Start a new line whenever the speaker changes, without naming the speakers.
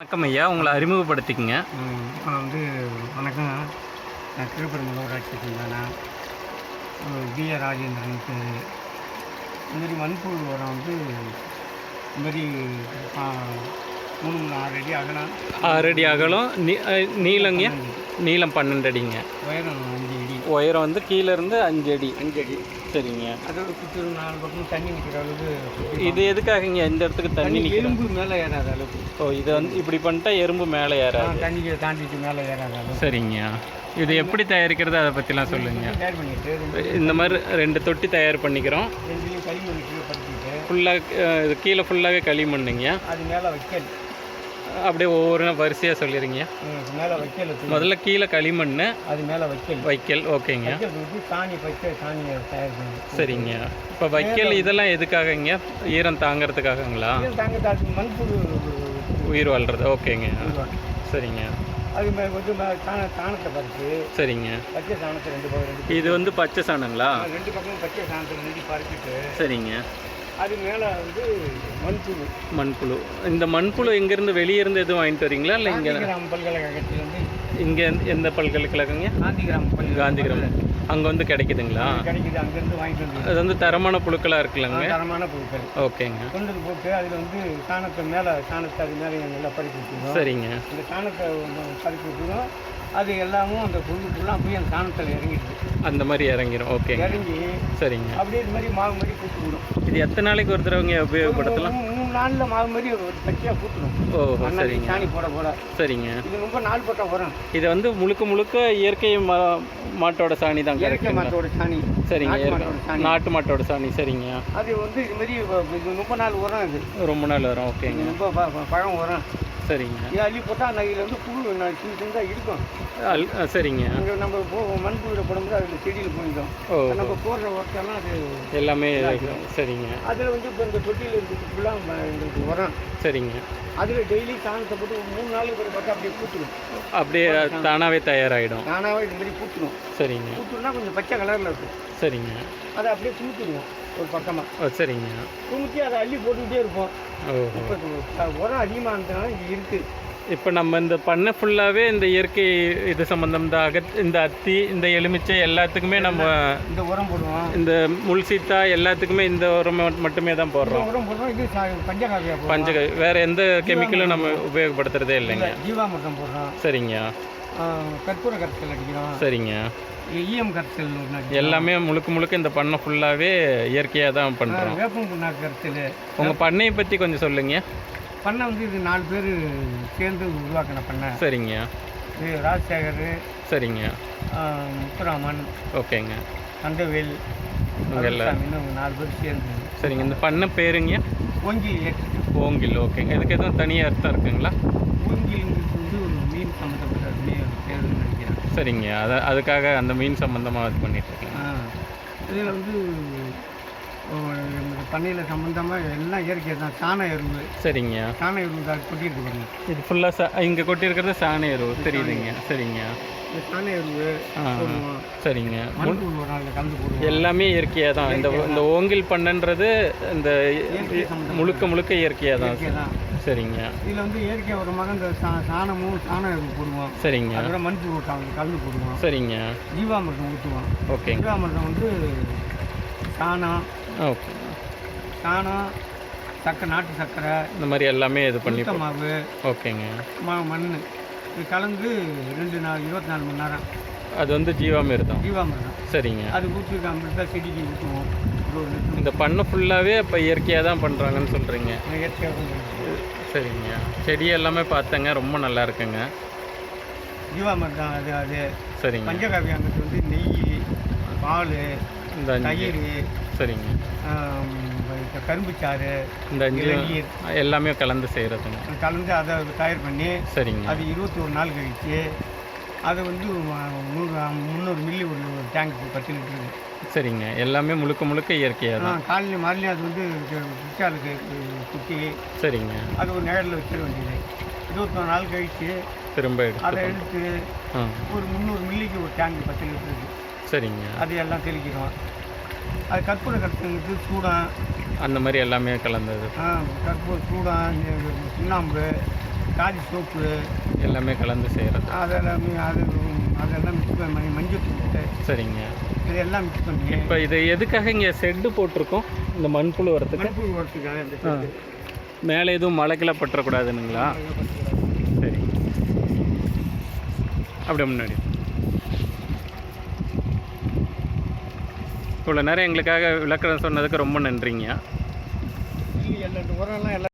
வணக்கம் ஐயா. உங்களை அறிமுகப்படுத்திக்கங்க.
இப்போ வந்து வணக்கம். நான் திருப்பரங்குல ஊராட்சி சேர்ந்தேன் பிஆர் ராஜேந்திரன் பேர். இந்த மாதிரி மண்புழு உரம் வந்து இந்த மாதிரி ஆ, மூணு மூணு ஆறு அடி அகலம்.
ஆறு அடி அகலம். நீ நீளங்க? நீளம் பன்னெண்டு அடிங்க.
உயரம் அஞ்சு அடி.
உயரம் வந்து கீழே இருந்து அஞ்சு அடி.
அஞ்சு அடி.
சரிங்க.
அதோட சுற்றி நாலு பக்கம் தண்ணி நிற்கிற அளவுக்கு
இது எதுக்காகங்க? இந்த இடத்துக்கு தண்ணி
தண்ணி எறும்பு மேலே ஏறாத அளவுக்கு.
ஓ இது வந்து இப்படி பண்ணிட்டா எறும்பு மேலே ஏறாது.
தண்ணிக்கு தாண்டிட்டு மேலே ஏறாத அளவுக்கு.
சரிங்க. இது எப்படி தயாரிக்கிறது? அதை பற்றிலாம் சொல்லுங்க. இந்த மாதிரி ரெண்டு தொட்டி தயார் பண்ணிக்கிறோம். ஃபுல்லாக இது கீழே ஃபுல்லாகவே களிமண்ணுங்க.
அது மேலே வைக்கல்
அப்படியே ஒவ்வொரு வரிசையாக சொல்லிடுங்க
மேலே வைக்கல்
முதல்ல கீழே களிமண்
அது மேலே வைக்கல்.
வைக்கல் ஓகேங்க.
வைக்கல் சாணி தயார் பண்ணி
சரிங்க. இப்போ வைக்கல் இதெல்லாம் எதுக்காகங்க? ஈரம் தாங்கிறதுக்காகங்களா?
இது தாங்க தாக்கு மண்புழு
உயிர் வாழ்றது ஓகேங்க. சரிங்க.
அது மே- வந்து மே- சாண சாணத்தை பறித்து
சரிங்க.
பச்சை சாணத்தை ரெண்டு பக்கம் ரெண்டு
இது வந்து பச்சை சாணங்களா?
ரெண்டு பக்கமும் பச்சை சாணத்தை ரெண்டு பறிச்சுட்டு
சரிங்க.
அது மேலே வந்து மண்புழு.
மண்புழு. இந்த மண்புழு இங்கேருந்து வெளியே இருந்து எதுவும் வாங்கிட்டு வரீங்களா? இல்லை இங்கே
பல்கலைக்கழகத்திலேருந்து
இங்கே எந்த பல்கலைக்கழகங்க?
காந்திகிராம்
காந்திகிராம். அங்கே வந்து கிடைக்குதுங்களா?
கிடைக்குது அங்கேருந்து வாங்கிட்டு வந்து
அது வந்து தரமான புழுக்களாக இருக்குல்லங்க?
தரமான பொருட்கள்
ஓகேங்க.
கொண்டு போட்டு அதில் வந்து சாணத்தை மேலே சாணத்தை அது மேலே நல்லா விட்டுருவோம்
சரிங்க.
இந்த சாணத்தை பறித்து விட்டுரும் அது எல்லாமும் அந்த ஃபுல்லாக போய் அந்த சாணத்தில் இறங்கிடுது.
அந்த மாதிரி இறங்கிரும். ஓகேங்க
இறங்கி
சரிங்க.
அப்படியே இது மாதிரி மாவு மாதிரி பூத்து விடும்.
இது எத்தனை நாளைக்கு ஒரு தடவைங்க உபயோகப்படுத்தலாம்?
மூணு நாளில் மாவு மாதிரி ஒரு பச்சையாக
ஓஹோ
மண்ணாடி
சரிங்க.
சாணி போட போட.
சரிங்க.
இது ரொம்ப நாள் போட்ட உரம்
இது வந்து முழுக்க முழுக்க இயற்கை மாட்டோட சாணி தான்
இயற்கை மாட்டோட சாணி.
சரிங்க
நாட்டு மாட்டோட சாணி.
சரிங்க.
அது வந்து இது மாதிரி ரொம்ப நாள் உரம் இது
ரொம்ப நாள் வரும் ஓகேங்க.
ரொம்ப பழம் உரம்
சரிங்க.
இது அள்ளி போட்டால் அந்த இதில் வந்து புழு ந- சின்ன சின்னதாக இருக்கும்.
அல் ஆ, சரிங்க.
அங்கே நம்ம போ மண்புழுவில் போடும்போது அதில் செடியில் போயிடும்.
ஓ
நம்ம போடுற ஒர்க்கெல்லாம் அது
எல்லாமே சரிங்க.
அதில் வந்து இப்போ இந்த தொட்டியில் இருக்கிறது ஃபுல்லாக எங்களுக்கு உரம்.
சரிங்க.
அதில் டெய்லி சாணத்தை போட்டு ஒரு மூணு நாளுக்கு ஒரு பார்த்தா அப்படியே பூத்துடும்
அப்படியே தானாகவே தயாராகிடும்.
நானாகவே இது மாதிரி பூத்துடும்
சரிங்க.
பூத்துனா கொஞ்சம் பச்சை கலரில் இருக்கும்.
சரிங்க.
அதை அப்படியே தூத்துடுவோம் ஒரு பக்கமாக
ஓ சரிங்க.
தூக்கி அதை அள்ளி போட்டுக்கிட்டே இருப்போம். இப்போ உரம் அதிகமானதுனால இது இருக்குது
இப்போ நம்ம இந்த பண்ணை ஃபுல்லாகவே இந்த இயற்கை இது சம்மந்தம் இந்த அகத் இந்த அத்தி இந்த எலுமிச்சை எல்லாத்துக்குமே நம்ம
இந்த உரம் போடுவோம்.
இந்த முள் சீத்தா எல்லாத்துக்குமே இந்த உரம் மட்டுமே தான் போடுறோம்.
உரம் போடுறோம். இது சா- பஞ்சகாவியா போடுறோம்.
பஞ்ச வேற எந்த கெமிக்கலும் நம்ம உபயோகப்படுத்துறதே இல்லைங்க.
இல்லை ஜீவாமிர்தம் போடுறோம்.
சரிங்க.
கற்பூர கரைசல் அடிக்கிறோம்.
சரிங்க.
ஈயம் அடிக்கிறோம்.
எல்லாமே முழுக்க முழுக்க இந்த பண்ணை ஃபுல்லாகவே இயற்கையாக தான் பண்ணுறோம்
வேப்பம் புண்ணாக்கு கரைசல்
உங்கள் பண்ணையை பற்றி கொஞ்சம் சொல்லுங்க.
பண்ணை வந்து இது நாலு பேர் சேர்ந்து உருவாக்கின பண்ணை.
சரிங்க.
இது ராஜசேகர்
சரிங்க.
முத்துராமன்
ஓகேங்க.
கந்தவேல் ஒரு நாலு பேர் சேர்ந்து.
சரிங்க. இந்த பண்ணை பேருங்க?
ஓங்கில்
ஓங்கில் ஓகேங்க. இதுக்கு எதுவும் தனியாக அர்த்தம் இருக்குங்களா?
ஓங்கில்ங்கிறது வந்து ஒரு மீன் சம்மந்தப்பட்ட பேருன்னு நினைக்கிறேன்.
சரிங்க. அதை அதுக்காக அந்த மீன் சம்மந்தமாக இது பண்ணிட்டு இருக்கீங்க.
இதில் வந்து பண்ணையில் சம்மந்தமாக எல்லாம் இயற்கை தான். சாண எருவு
சரிங்க.
சாண எருவு தான் கொட்டியிருக்கு பாருங்க
இது ஃபுல்லாக சா இங்கே கொட்டியிருக்கிறது சாண எருவு. தெரியுதுங்க. சரிங்க.
சாண எருவு.
சரிங்க.
ஒரு
எல்லாமே இயற்கையாக தான். இந்த இந்த ஓங்கில் பண்ணன்றது இந்த முழுக்க முழுக்க இயற்கையாக தான். சரிங்க.
இதில் வந்து இயற்கை உரமாக இந்த சாணமும் சாண எருவு போடுவோம்.
சரிங்க.
அதோட மண்புழு கலந்து கலந்து போடுவோம்.
சரிங்க.
ஜீவாமிர்தம் ஊற்றுவோம்.
ஓகேங்க.
ஜீவாமிர்தம் வந்து சாணம்.
ஓகே.
சாணம் சக்கரை நாட்டு சர்க்கரை
இந்த மாதிரி எல்லாமே இது பண்ணி
மாவு
ஓகேங்க.
மா மண். இது கலந்து ரெண்டு நாள் இருபத்தி நாலு மணி நேரம்.
அது வந்து ஜீவாமிர்தம்.
ஜீவாமிர்தம்.
சரிங்க.
அது ஊற்றி அமிர்தா செடிக்கு ஊற்றுவோம்
இந்த பண்ணை ஃபுல்லாகவே இப்போ இயற்கையாக தான் பண்ணுறாங்கன்னு சொல்கிறீங்க
இயற்கையாக.
சரிங்க. செடி எல்லாமே பார்த்தேங்க. ரொம்ப நல்லா இருக்குங்க.
ஜீவாமிர்தம் அது அது.
சரிங்க.
பஞ்சகாவியாங்கிறது வந்து நெய் பால்
இந்த
தயிர்.
சரிங்க.
ஆம், இந்த கரும்புச்சாறு
இந்த
இளநீர்
எல்லாமே கலந்து செய்கிறதுங்க
கலந்து அதை தயார் பண்ணி
சரிங்க.
அது இருபத்தி ஒரு நாள் கழிச்சு அதை வந்து முந்நூறு மில்லி ஒரு டேங்க் பத்து லிட்டரு
சரிங்க. எல்லாமே முழுக்க முழுக்க இயற்கையாக தான்.
காலையில் மாலையும் அது வந்து குச்சாலுக்கு குத்தி
சரிங்க.
அது ஒரு நிழலில் வச்சிட வேண்டியது. இருபத்தொரு நாள் கழிச்சு
திரும்ப
அதை
எடுத்து
ஒரு முந்நூறு மில்லிக்கு ஒரு டேங்க் பத்து லிட்டருக்கு
சரிங்க.
அது எல்லாம் தெளிக்கிறோம். அது கற்பூர கற்று சூடம்
அந்த மாதிரி எல்லாமே கலந்தது.
ஆ, கற்பூர சூடம் சுண்ணாம்பு காதி சோப்பு.
எல்லாமே கலந்து செய்கிறது
அதெல்லாம் அது அதெல்லாம் மிக்ஸ் பண்ணி மஞ்சள் தூள்
சரிங்க.
இதெல்லாம் மிக்ஸ் பண்ணி.
இப்போ இது எதுக்காக இங்கே செட்டு போட்டிருக்கோம்? இந்த மண்புழு வரத்துக்கு?
மண்புழு உரத்துக்காக இந்த.
மேலே எதுவும் மழைக்கெல்லாம் பற்றக்கூடாதுன்னுங்களா சரி. அப்படியே முன்னாடி. இவ்வளோ நேரம் எங்களுக்காக விளக்கணம் சொன்னதுக்கு ரொம்ப நன்றிங்க.